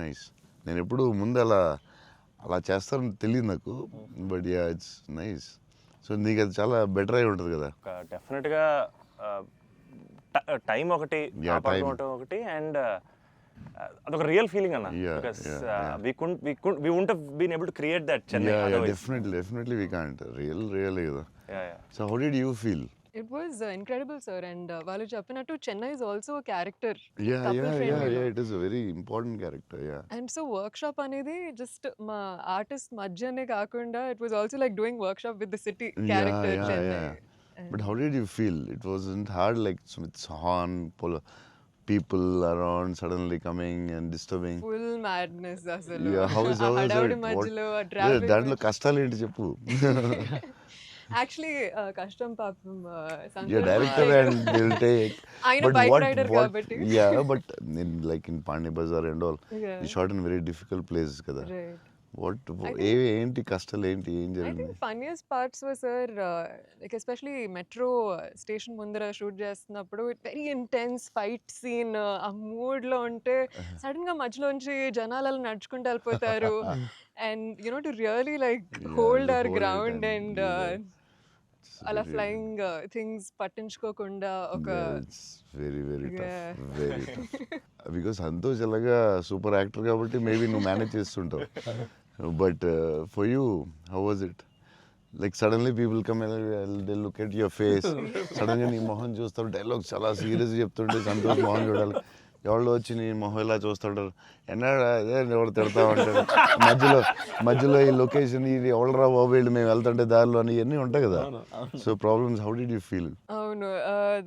Nice నేను ఎప్పుడు ముందు అలా అలా చేస్తారని తెలియదు నాకు but yeah it's nice so నీకు అది చాలా బెటర్ అయి ఉంటుంది కదా. డెఫినెట్గా టైం ఒకటి ఒకటి అండ్ అదొక రియల్ ఫీలింగ్ అన్న. We could we could we wouldn't been able to create that Chennai. Definitely definitely we can't real real కదా. So how did you feel it was incredible sir and వాళ్ళు చెప్పినట్టు Chennai is also character yeah yeah yeah yeah. It is very important character yeah and so workshop అనేది just మా artist మధ్యనే కాకుండా it was also like doing workshop with the city character yeah, Chennai yeah. But how did you feel? It wasn't hard, like with horn, pull, people around suddenly coming and disturbing. Full madness అసలు Yeah, how is how is it? దాంట్లో కష్టాలు ఏంటి చెప్పు actually కష్టం పాపం director and దిల్ take bike rider కాబట్టి yeah but in like in Pondy Bazaar and all. ఈ short in very difficult places కదా. వాట్ ఏ ఏంటి కష్టాలు ఏంటి ఏం జరిగింది think funniest parts were sir, uh, like especially metro station ముందర షూట్ చేస్తున్నప్పుడు వెరీ ఇంటెన్స్ ఫైట్ సీన్ ఆ మూడ్లో ఉంటే సడన్గా మధ్యలోంచి జనాలు అలా నడుచుకుంటూ వెళ్ళిపోతారు. And you know to really like hold our ground and and అలా ఫ్లయింగ్ థింగ్స్ పట్టించుకోకుండా ఒక very very. Tough very tough because Santosh ఎలాగా సూపర్ యాక్టర్ కాబట్టి మేబీ నువ్వు మేనేజ్ చేస్తుంటావు. But for you how was it like suddenly people come they look at your face సడన్గా నీ మొహం చూస్తారు డైలాగ్ చాలా సీరియస్ చెప్తుంటే సంతోష్ మొహం చూడాలి. ఎవరు వచ్చి నీ మొహం ఇలా చూస్తుంటారు? ఎన్నాడు? అదే ఎవరు తిడతా ఉంటారు మధ్యలో మధ్యలో ఈ లొకేషన్ ఇది ఎవడరా బాబు వీళ్ళు మేము వెళ్తుంటే దారిలో అని ఇవన్నీ ఉంటాయి కదా. So problems how did you feel అవును.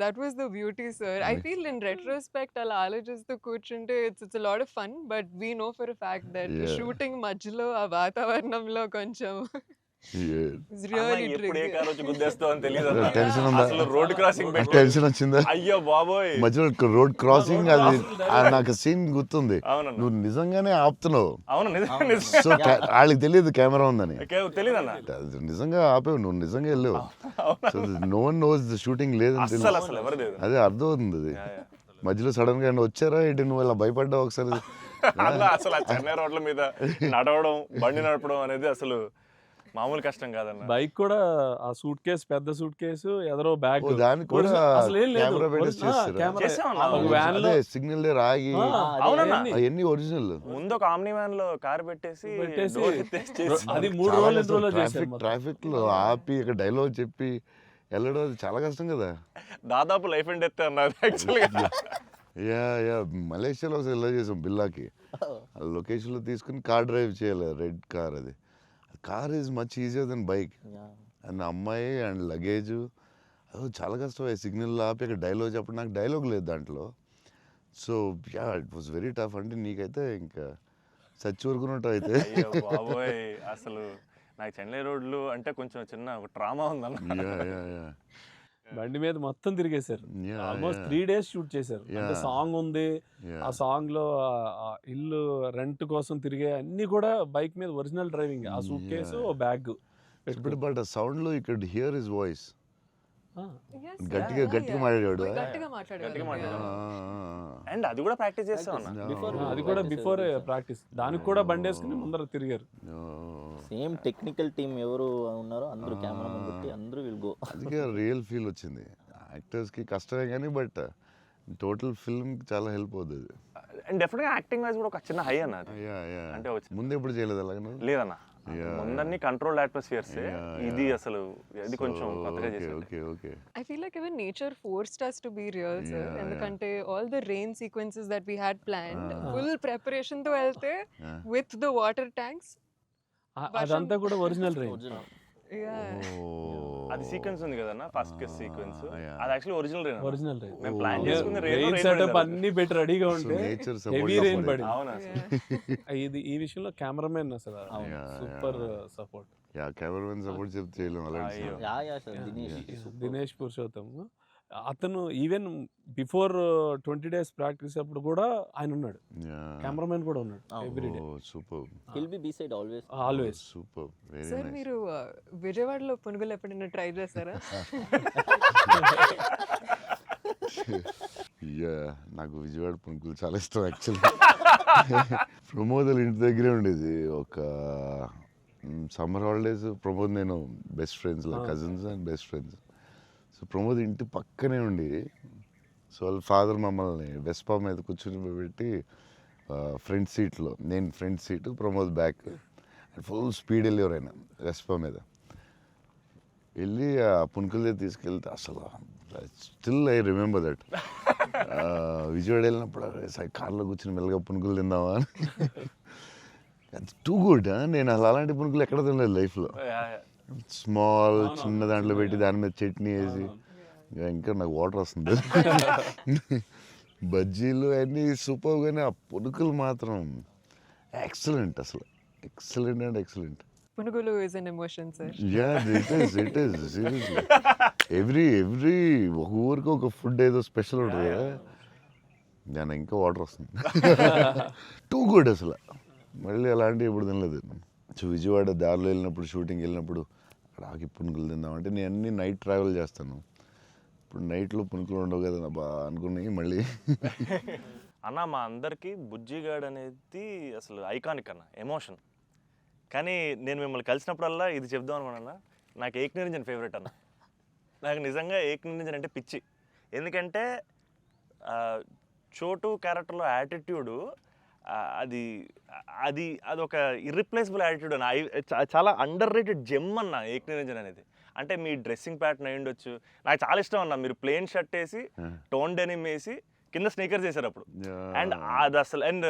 That was the beauty sir I feel in retrospect అలా ఆలోచిస్తూ కూర్చుంటే it's it's lot of fun but we know for fact that. Shooting మధ్యలో ఆ వాతావరణంలో కొంచెం తెలియదు టెన్షన్ వచ్చిందా? అయ్యో బాబోయ్. మధ్యలో రోడ్ క్రాసింగ్ అది నాకు సీన్ గుర్తుంది. నువ్వు నిజంగానే ఆపుతున్నావు. సో వాళ్ళకి తెలియదు కెమెరా ఉందని. తెలియదన్న అది నిజంగా ఆపేవు నువ్వు నిజంగా వెళ్ళావు. So no one knows the shooting లేదని అదే? అర్థం అవుతుంది అది. మధ్యలో సడన్గా వచ్చారా ఏంటి? నువ్వు ఇలా భయపడ్డావు ఒకసారి? అసలు ఆ చెన్నై రోడ్ల మీద నడవడం బండి నడపడం అనేది అసలు మామూలు కష్టం కాదన్న బైక్ కూడా ఆ సూట్ కేసు పెద్ద సూట్ కేసు ఎదరో బ్యాగ్. దానికి కూడా అసలు ఏం లేదు. కెమెరా పెట్టేసి చేస్తారా? van లో అదే సిగ్నల్ రాగి అవునన్నా. అవన్నీ ఒరిజినల్ ముందు ఒక ఆమ్ని వ్యాన్లో కార్ పెట్టేసి పెట్టేసి door ఎత్తేసి చేసి అది మూడు రోజులు ఎన్ని రోజులు చేశారు ట్రాఫిక్ మొత్తం. ట్రాఫిక్లో ఆపి ఇక డైలాగ్ చెప్పి వెళ్ళడం అది చాలా కష్టం కదా. దాదాపు లైఫ్ అండ్ డెత్ అన్నారు యాక్చువల్గా యా యా మలేషియాలో ఒకసారి ఇలా చేసాం బిల్లాకి. ఆ లొకేషన్లో తీసుకుని కార్ డ్రైవ్ చేయాలి రెడ్ కార్ అది. Car is much easier than bike. And అమ్మాయి అండ్ లగేజ్. అదో చాలా కష్టం. సిగ్నల్ ఆపి అక్కడ డైలాగ్ చెప్పడం. నాకు డైలాగ్ లేదు దాంట్లో. So yeah it was very tough అంటే నీకైతే ఇంకా చచ్చి ఊరుకున్నట్టు అయితే. బాబోయ్. అసలు నాకు చెన్నై రోడ్లు అంటే కొంచెం చిన్న ఒక ట్రామా ఉందన్న బండి మీద మొత్తం తిరిగేశారు. ఆల్మోస్ట్. త్రీ డేస్ షూట్ చేశారు. అంటే. సాంగ్ ఉంది ఆ సాంగ్లో ఇల్లు రెంట్ కోసం తిరిగే అన్ని కూడా బైక్ మీద ఒరిజినల్ డ్రైవింగ్ ఆ సూట్ కేసు. బ్యాగ్ ఇప్పుడు బట్ సౌండ్లో ఇక్కడ హియర్ ఇస్ వాయిస్ గట్టిగా గట్టిగా. మాట్లాడాడు. అండ్ అది కూడా ప్రాక్టీస్ చేస్తాం అన్న? Before అది కూడా బిఫోర్ ప్రాక్టీస్ దానికి కూడా బండి వేసుకుని ముందర తిరిగారు. సేమ్ టెక్నికల్ టీమ్ ఎవరు ఉన్నారో అందరూ కెమెరా పెట్టి అందరూ విల్ గో అందుకే రియల్ ఫీల్ వచ్చింది. యాక్టర్స్కి కష్టమే కానీ బట్ టోటల్ ఫిల్మ్ చాలా హెల్ప్ అవుతుంది అండ్ డెఫినెట్గా యాక్టింగ్ వైజ్ కూడా ఒక చిన్న హై అన్న అది. యా యా అంటే ముందు ఎప్పుడు చేయలేదు అలాగే లేదన్న. ముందన్ని కంట్రోల్డ్ అట్మాస్ఫియర్స్ ఇది. అసలు ఇది కొంచెం కొత్తగా okay okay like even nature forced us to be real, sir. Yeah, ఎందుకంటే the rain sequences that we had planned, Ah. full preparation తో వెళ్తే water tanks. ఆ- వర్షం- అదంతా కూడా ఒరిజినల్ రేంజ్. అది సీక్వెన్స్ ఉంది కదన్న ఫస్ట్ కేస్ సీక్వెన్స్. అది actually original rain original range. మేము ప్లాన్. చేసుకుని rain లో రెయిన్ సెటప్ అన్ని పెట్టి రెడీగా ఉంటే నేచర్ హెవీ రెయిన్ పడింది. అవునా. ఇది ఈ విషయంలో కెమెరామెన్ అసలు super. Support yeah cameraman support చెప్తే అలాంటి. Yeah yeah sir Dinesh super. అతను even before twenty days practice అప్పుడు కూడా ఆయన ఉన్నాడు. కెమెరామెన్ కూడా ఉన్నాడు super. Be beside always. Always super. Very sir మీరు విజయవాడలో పునుగులు ఎప్పుడైనా ట్రై చేస్తారా యా నాకు విజయవాడ పునుకులు చాలా ఇష్టం యాక్చువల్లీ ప్రమోద్ ఇంటి దగ్గరే ఉండేది. ఒక సమ్మర్ హాలిడేస్ ప్రమోద్ నేను best friends cousins and best friends so Pramod ఇంటి పక్కనే ఉండి సో వాళ్ళ ఫాదర్ మమ్మల్ని వెస్పా మీద కూర్చొని పెట్టి ఫ్రంట్ సీట్లో నేను front seat Pramod back full speed వెళ్ళేవారు ఆయన వెస్పా మీద. వెళ్ళి ఆ పునుకుల దగ్గర తీసుకెళ్తే అసలు still I remember that Vijayawada వెళ్ళినప్పుడు కార్లో కూర్చొని మెల్లగా పునుకులు తిందామా అని. టూ గుడ్ నేను అసలు అలాంటి పునుకులు ఎక్కడ తినలేదు లైఫ్లో. స్మాల్ చిన్న దాంట్లో పెట్టి దాని మీద చట్నీ వేసి. ఇంకా నాకు వాటర్ వస్తుంది. బజ్జీలు అన్నీ సూపర్ కానీ ఆ పునుకులు మాత్రం ఎక్సలెంట్ అసలు. Excellent and excellent. పునుగులు is an emotion sir yeah it is it is seriously every every ఒక ఊరికి ఒక ఫుడ్ ఏదో స్పెషల్ ఉంటుంది కదా. దాని ఇంకా వాటర్ వస్తుంది. టూ గుడ్ అసలు. మళ్ళీ అలాంటివి ఎప్పుడు తినలేదు సో విజయవాడ దారిలో వెళ్ళినప్పుడు షూటింగ్ వెళ్ళినప్పుడు అక్కడ ఆకి పునుకులు తిందామంటే నేను అన్ని నైట్ ట్రావెల్ చేస్తాను. ఇప్పుడు నైట్లో పునుకులు ఉండవు కదా బా అనుకున్నాయి మళ్ళీ. అన్న మా అందరికీ బుజ్జిగాడ్ అనేది అసలు ఐకానిక్ అన్న ఎమోషన్ కానీ నేను మిమ్మల్ని కలిసినప్పుడల్లా ఇది చెప్దాం అనుకున్నా నాకు ఏక్ నిరంజన్ ఫేవరెట్ అన్న. నాకు నిజంగా ఏక్ నిరంజన్ అంటే పిచ్చి. ఎందుకంటే చోటు క్యారెక్టర్లో యాటిట్యూడు అది అది అది ఒక ఇర్రిప్లేసబుల్ యాటిట్యూడ్ అన్న. చాలా అండర్ రేటెడ్ జెమ్ అన్న ఏక్ నిరంజన్ అనేది. అంటే మీ డ్రెస్సింగ్ ప్యాటర్న్ అయి ఉండొచ్చు. నాకు చాలా ఇష్టం అన్న. మీరు ప్లెయిన్ షర్ట్ వేసి టోన్ డెనిమ్ వేసి కింద స్నీకర్స్ వేసారు అప్పుడు. అండ్ అది అసలు అండ్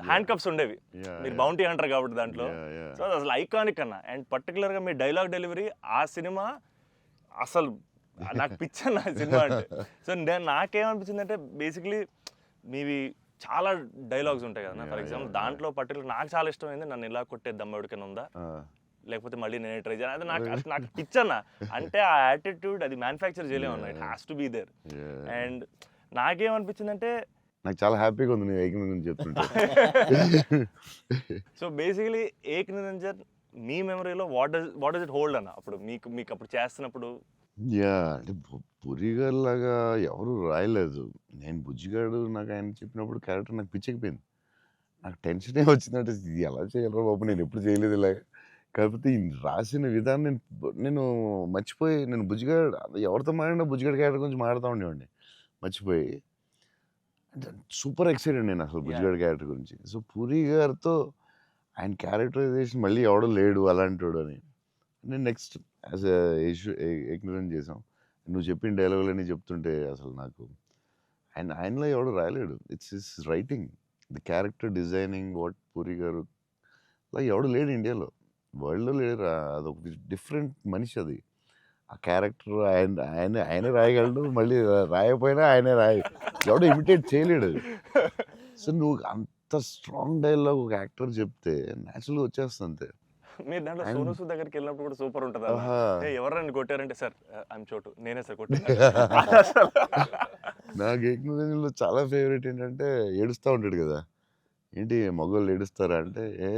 హ్యాండ్ కప్స్ ఉండేవి. మీరు. బౌంటీ అంటారు కాబట్టి దాంట్లో. సో అది అసలు ఐకానిక్ అన్న. అండ్ పర్టికులర్గా మీ డైలాగ్ డెలివరీ ఆ సినిమా అసలు నాకు పిచ్చన్న సినిమా అంటే. సో నేను నాకేమనిపించింది అంటే బేసిక్లీ మీవి చాలా డైలాగ్స్ ఉంటాయి కదా. ఫర్ ఎగ్జాంపుల్ దాంట్లో పర్టికులర్ నాకు చాలా ఇష్టమైంది నన్ను ఇలా కొట్టే దమ్మెడికైనా ఉందా? లేకపోతే మళ్ళీ నేనే ట్రై చేయాలి? అది నాకు నాకు పిచ్చన్న. అంటే ఆ యాటిట్యూడ్ అది మ్యానుఫ్యాక్చర్ చేయలేము it has to be there and నాకేమనిపించిందంటే నాకు చాలా హ్యాపీగా ఉంది నేను ఏకం గురించి చెప్తుంటే. సో బేసికలీ ఏక్ నిరంజన్ మీ మెమరీలో what does what does it hold అన్న? అప్పుడు మీకు మీకు అప్పుడు చేస్తున్నప్పుడు? యా అంటే పురి గారు లాగా ఎవరు రాయలేదు. నేను బుజ్జిగాడు నాకు ఆయన చెప్పినప్పుడు క్యారెక్టర్ నాకు పిచ్చకపోయింది నాకు టెన్షనే వచ్చిందంటే ఇది ఎలా చేయగలరా బాబు? నేను ఎప్పుడు చేయలేదు ఇలాగ కాకపోతే రాసిన విధానం నేను నేను మర్చిపోయి నేను బుజ్జిగాడు ఎవరితో మాట్లాడినా బుజ్జిగాడు క్యారెక్టర్ గురించి మాట్లాడుతూ ఉండేవాడిని. మర్చిపోయి. సూపర్ ఎక్సైటెడ్ నేను అసలు బుజ్జిగాడు క్యారెక్టర్ గురించి. సో పూరి గారితో ఆయన క్యారెక్టరైజేషన్ మళ్ళీ ఎవడో లేడు అలాంటి అని. నేను నెక్స్ట్ యాజ్ ఎగ్నరెంట్ చేసాం నువ్వు చెప్పిన డైలాగులన్నీ చెప్తుంటే అసలు నాకు ఆయన ఆయనలో ఎవడు రాయలేడు. It's is writing the character designing what Puri గారు అలా ఎవడు లేడు ఇండియాలో. వరల్డ్లో లేడు అది అదొక డిఫరెంట్ మనిషి అది. ఆ క్యారెక్టర్ ఆయన ఆయన ఆయనే రాయగలడు మళ్ళీ రాయకపోయినా ఆయనే రాయ ఎవడు ఇమిటేట్ చేయలేడు. సో నువ్వు అంత స్ట్రాంగ్ డైలాగ్ ఒక యాక్టర్ చెప్తే న్యాచురల్గా వచ్చేస్తుంది అంతే మీరు దాంట్లో సోను సూద్ దగ్గరికి వెళ్ళినప్పుడు కూడా సూపర్ ఉంటుంది ఎవరైనా కొట్టారంటే సార్ ఐమ్ చోటు నేనే సార్ కొట్టాను. నాకు ఏకనలో చాలా ఫేవరెట్ ఏంటంటే ఏడుస్తూ ఉంటాడు కదా. ఏంటి మగవాళ్ళు ఏడుస్తారా అంటే ఏ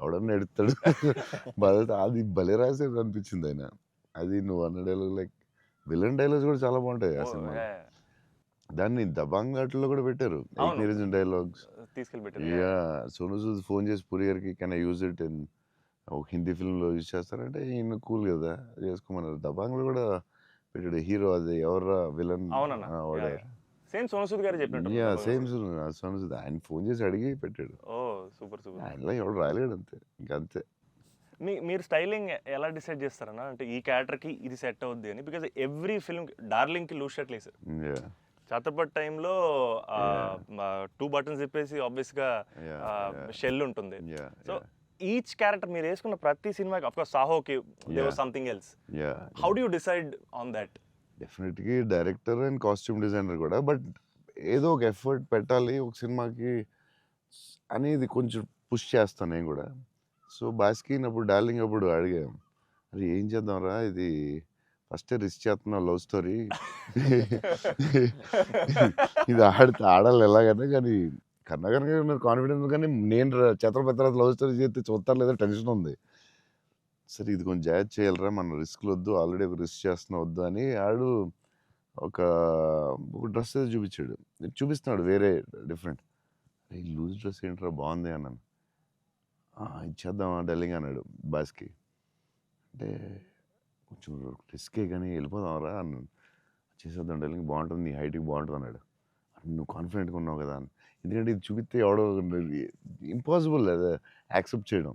ఎవడన్నా ఏడుస్తాడు. బాధ అది భలే రాసేది అనిపించింది ఆయన. అది నువ్వు అన్న డైలాగ్ లైక్ విలన్ డైలాగ్స్ కూడా చాలా బాగుంటాయి ఆ సినిమా. దాన్ని దబాంగ్ ఆటలో కూడా పెట్టారు. నిరంజన్ డైలాగ్స్ తీసుకెళ్ళి పెట్టారు యా. సోను సూద్ ఫోన్ చేసి పురి గారికి can I use it in ఒక హిందీ ఫిల్మ్లో యూజ్ చేస్తారంటే ఈయన కూల్ కదా! చేసుకోమన్నారు. దబాంగ్లో కూడా పెట్టాడు. హీరో అది ఎవరా విలన్ సేమ్ సోను సూద్ గారు చెప్పినట్టు యా సేమ్ సోను సూద్ ఆయన ఫోన్ చేసి అడిగి పెట్టాడు. Oh super super. ఆయనలో ఎవడు రాయలేడు అంతే. ఇంకా అంతే. మీ మీరు స్టైలింగ్ ఎలా డిసైడ్ చేస్తారన్న? అంటే ఈ క్యారెక్టర్కి ఇది సెట్ అవుద్ది అని. బికాజ్ ఎవ్రీ ఫిల్మ్ డార్లింగ్కి లూజ్ షర్ట్ లేసారు ఛత్రపతి టైంలో టూ బటన్స్ చెప్పేసి ఆబ్వియస్గా. షెల్ ఉంటుంది. సో ఈచ్ క్యారెక్టర్ మీరు వేసుకున్న ప్రతి సినిమాకి of course సాహోకి. Something else yeah how do you decide on that డెఫినెట్గా డైరెక్టర్ అండ్ కాస్ట్యూమ్ డిజైనర్ కూడా బట్ ఏదో ఒక ఎఫర్ట్ పెట్టాలి ఒక సినిమాకి అనేది కొంచెం పుష్ చేస్తాను నేను కూడా. సో బాస్కిన్ అప్పుడు డార్లింగ్ అప్పుడు అడిగాం అది ఏం చేద్దాంరా? ఇది ఫస్ట్ రిస్క్ చేస్తున్నావు లవ్ స్టోరీ ఇది ఆడితే ఆడాలి ఎలాగైనా కానీ కన్నగారు మీరు కాన్ఫిడెన్స్ కానీ నేను ఛత్రపతి తర్వాత లవ్ స్టోరీ చేస్తే చూస్తారు లేదా టెన్షన్ ఉంది. సరే ఇది కొంచెం జాగ్రత్త చేయాలరా మన రిస్క్లు వద్దు ఆల్రెడీ రిస్క్ చేస్తున్నా వద్దు అని ఆడు ఒక ఒక డ్రెస్ ఏదో చూపించాడు. చూపిస్తున్నాడు వేరే డిఫరెంట్ ఈ లూజ్ డ్రెస్ ఏంట్రా బాగుంది అన్నాను. ఇచ్చేద్దామా డల్లింగ్ అన్నాడు బాస్కి అంటే కొంచెం రిస్కే కానీ వెళ్ళిపోదాంరా అన్నాను. చేసేద్దాం డల్లింగ్ బాగుంటుంది నీ హైట్కి బాగుంటుంది అన్నాడు. నువ్వు కాన్ఫిడెంట్గా ఉన్నావు కదా అని ఎందుకంటే ఇది చూపిస్తే ఎవడో ఇంపాసిబుల్ అది యాక్సెప్ట్ చేయడం.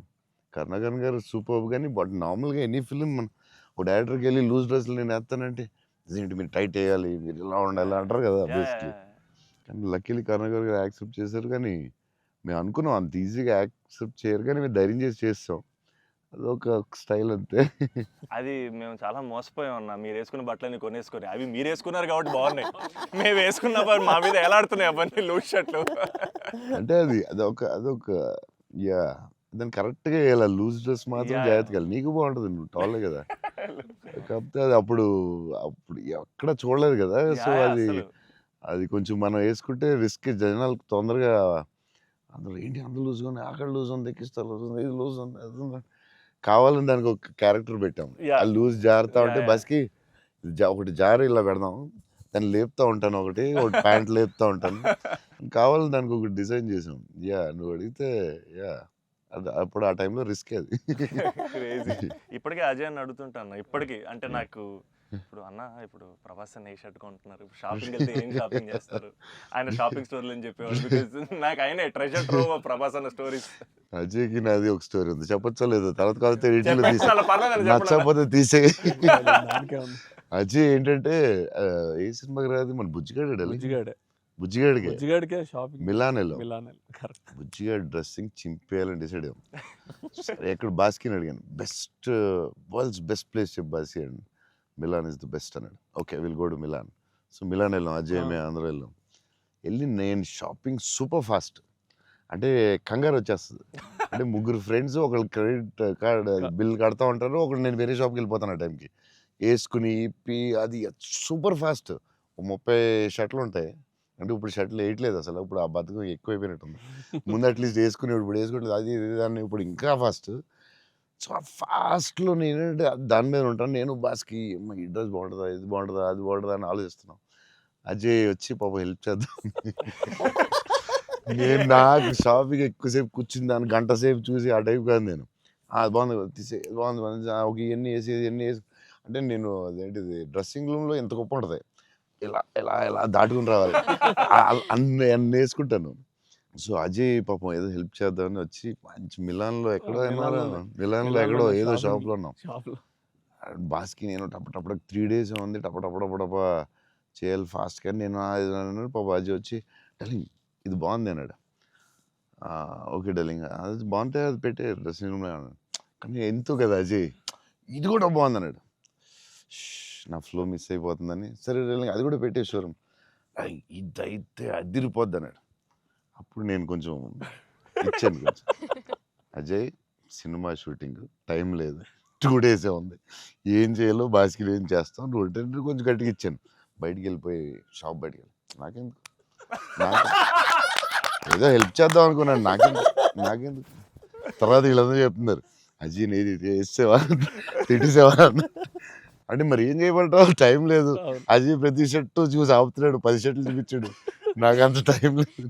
కరుణాకరణ్ గారు సూపర్ కానీ బట్ నార్మల్గా ఎనీ ఫిలిం మన ఒక డైరెక్టర్కి వెళ్ళి లూజ్ డ్రెస్లు నేను వేస్తానంటే ఇదేంటి మీరు టైట్ వేయాలి మీరు ఇలా ఉండాలి అంటారు కదా బేసిక్లీ. yeah. కానీ లక్కీలీ కరుణాకర్ గారు యాక్సెప్ట్ చేశారు కానీ మేము అనుకున్నాం అంత ఈజీగా యాక్సెప్ట్ చేయరు కానీ మేము ధైర్యం చేసి చేస్తాం. అదొక స్టైల్ అంతే. అది మేము చాలా మోసపోయాం అన్న. మీరు వేసుకున్న బట్టలన్నీ కొనేసుకొని. అవి మీరు వేసుకున్నారు కాబట్టి బాగున్నాయి. మేము వేసుకున్నప్పుడు మా మీద ఎలాడుతున్నాయి అవన్నీ లూజ్ షర్ట్లు? అంటే అది అదొక అదొక యా దాన్ని కరెక్ట్గా వేయాలి. లూజ్ డ్రెస్ మాత్రం జాగ్రత్తగా. నీకు బాగుంటుంది నువ్వు టాలే కదా. కాకపోతే అది అప్పుడు అప్పుడు ఎక్కడ చూడలేదు కదా. సో అది. అది కొంచెం మనం వేసుకుంటే రిస్క్ జనాలకు తొందరగా అందరూ ఏంటి అంత లూజ్ ఉంది అక్కడ లూజ్ ఉంది ఎక్కిస్తారు లూజ్ ఉంది ఇది లూజ్ ఉంది అది ఉంది. కావాలని దానికి ఒక క్యారెక్టర్ పెట్టాం. ఆ లూజ్ జారుతా ఉంటే. బస్కి ఒకటి జారి ఇలా పెడదాం. దాన్ని లేపుతా ఉంటాను ఒకటి ఒకటి ప్యాంట్ లేపుతా ఉంటాను. కావాలని దానికి ఒకటి డిజైన్ చేసాం. యా నువ్వు అడిగితే యా అది అప్పుడు ఆ టైంలో రిస్క్ అది. ఇప్పటికే అజయ్ అని అడుగుతుంటాను. ఇప్పటికి అంటే నాకు ఇప్పుడు అన్న ఇప్పుడు ప్రభాస్ అన్న ఏ షర్ట్ కొంటున్నారు? షాపింగ్ వెళ్తే ఏం షాపింగ్ చేస్తారు? ఆయన షాపింగ్ స్టోర్లు అని చెప్పేవాడు బికాజ్ నాకు ఆయన ట్రెజర్ ట్రో ప్రభాస్ అన్న స్టోరీస్ అజయ్కి నాది ఒక స్టోరీ ఉంది. చెప్పొచ్చో లేదో? తర్వాత కాకపోతే ఎడిట్లో నచ్చకపోతే తీసే అజయ్ ఏంటంటే ఏ సినిమాకి రాదు? మన బుజ్జిగాడు బుజ్జిగాడే. బుజ్జిగాడికి? బుజ్జిగాడికే షాపింగ్ మిలానేలో. బుజ్జిగాడు డ్రెస్సింగ్ చింపేయాలని డిసైడ్ అయ్యాం. ఎక్కడ బాస్కిని అడిగాను. బెస్ట్ వరల్డ్స్ బెస్ట్ ప్లేస్ చెప్పు బాస్కి అండి మిలాన్ ఇస్ ద బెస్ట్ అన్నాడు. Okay will go to Milan. So Milan వెళ్ళాం అజయ్ మేము అందరూ వెళ్ళాం. వెళ్ళి నేను షాపింగ్ సూపర్ ఫాస్ట్. అంటే కంగారు వచ్చేస్తుంది. అంటే ముగ్గురు ఫ్రెండ్స్ ఒకళ్ళు క్రెడిట్ కార్డ్ బిల్ కడతా ఉంటారు ఒకళ్ళు నేను వేరే షాప్కి వెళ్ళిపోతాను ఆ టైంకి. వేసుకుని ఇప్పి అది సూపర్ ఫాస్ట్. ముప్పై షర్ట్లు ఉంటాయి. అంటే ఇప్పుడు షర్ట్లు వేయట్లేదు అసలు. ఇప్పుడు ఆ బతుకు ఎక్కువైపోయినట్టుంది. ముందు అట్లీస్ట్ వేసుకుని ఇప్పుడు వేసుకోవట్లేదు అది దాన్ని ఇప్పుడు ఇంకా ఫాస్ట్. సో ఫాస్ట్లో నేను దాని మీద ఉంటాను. నేను బాస్కి ఈ డ్రెస్ బాగుంటుందా ఇది బాగుంటుందా అది బాగుంటుందా అని ఆలోచిస్తున్నాం. అజయ్ వచ్చి పాప హెల్ప్ చేద్దాం నేను నాకు షాపింగ్ ఎక్కువసేపు కూర్చుని దాన్ని గంట సేపు చూసి ఆ టైప్ కాదు నేను. అది బాగుంది తీసే బాగుంది బాగుంది ఒక ఇవన్నీ వేసి ఇవన్నీ వేసి అంటే నేను అదేంటిది డ్రెస్సింగ్ రూమ్లో ఎంత గొప్ప ఉంటుంది? ఇలా ఇలా ఇలా దాటుకుని రావాలి. అన్ని అన్ని వేసుకుంటాను. సో అజయ్ పాపం ఏదో హెల్ప్ చేద్దామని వచ్చి మంచి మిలాన్లో ఎక్కడో మిలాన్లో. ఎక్కడో ఏదో. షాప్లో ఉన్నాం. షాప్లో. బాస్కి నేను టప్ టప్ త్రీ డేస్ ఉంది టప్ టప్ టప్ టప్ చేయాలి ఫాస్ట్ కానీ నేను అన్నాడు. పాప అజయ్ వచ్చి డలింగ్ ఇది బాగుంది అన్నాడు. "ఆ, ఓకే డలింగ్ అది బాగుంటే అది పెట్టే డ్రెస్సింగ్ రూమ్లో అన్నాడు కానీ ఎంతో కదా అజయ్? ఇది కూడా బాగుంది అన్నాడు. "ష్, నా ఫ్లో మిస్ అయిపోతుందని. సరే డలింగ్ అది కూడా పెట్టే షోరూమ్. ఇది అయితే అదిరిపోద్ది అన్నాడు. అప్పుడు నేను కొంచెం ఇచ్చాను కొంచెం. అజయ్ సినిమా షూటింగ్ టైం లేదు. టూ డేసే ఉంది. ఏం చేయాలో బాస్కిల్ ఏం చేస్తాం. అంటే కొంచెం గట్టిగా ఇచ్చాను. బయటికి వెళ్ళిపోయి షాప్ బయటికి వెళ్ళి. నాకెందుకు? నాకు ఏదో హెల్ప్ చేద్దాం అనుకున్నాను. నాకెందుకు? నాకెందుకు? తర్వాత వీళ్ళందరూ చెప్తున్నారు. అజీ నీది ఇది వేసేవా తిట్టేసేవా? అన్న. అంటే మరి ఏం చేయమంటావు? టైం లేదు. అజీ ప్రతి షర్టు చూసి ఆపుతున్నాడు. పది షర్ట్లు చూపించాడు. నాకు అంత టైం లేదు.